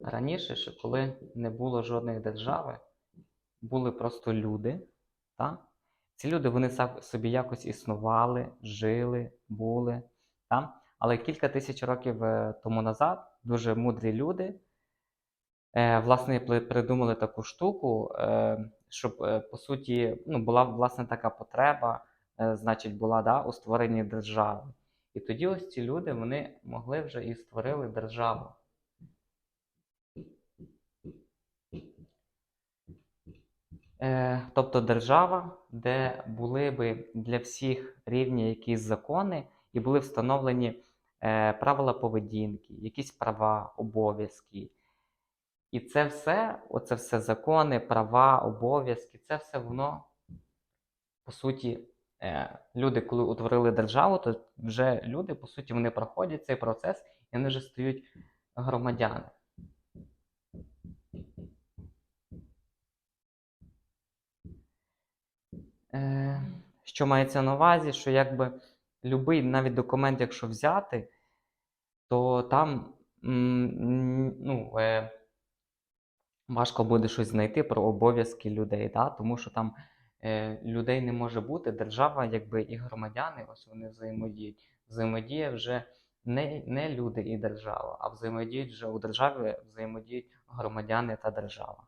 Раніше, ще коли не було жодної держави, були просто люди. Та? Ці люди вони собі якось існували, жили, були. Та? Але кілька тисяч років е, тому назад дуже мудрі люди е, власне придумали таку штуку, е, щоб е, по суті ну, була власне така потреба, е, значить, була да, у створенні держави. І тоді ось ці люди вони могли вже і створили державу. Е, тобто держава, де були би для всіх рівні якісь закони, і були встановлені е, правила поведінки, якісь права, обов'язки. І це все, оце все закони, права, обов'язки, це все воно, по суті, е, люди, коли утворили державу, то вже люди, по суті, вони проходять цей процес і вони вже стають громадяни. Е, що мається на увазі, що якби любий навіть документ, якщо взяти, то там ну, е, важко буде щось знайти про обов'язки людей, да? тому що там е, людей не може бути. Держава, якби і громадяни, ось вони взаємодіють. Взаємодіє вже не, не люди і держава, а взаємодіють вже у державі взаємодіють громадяни та держава.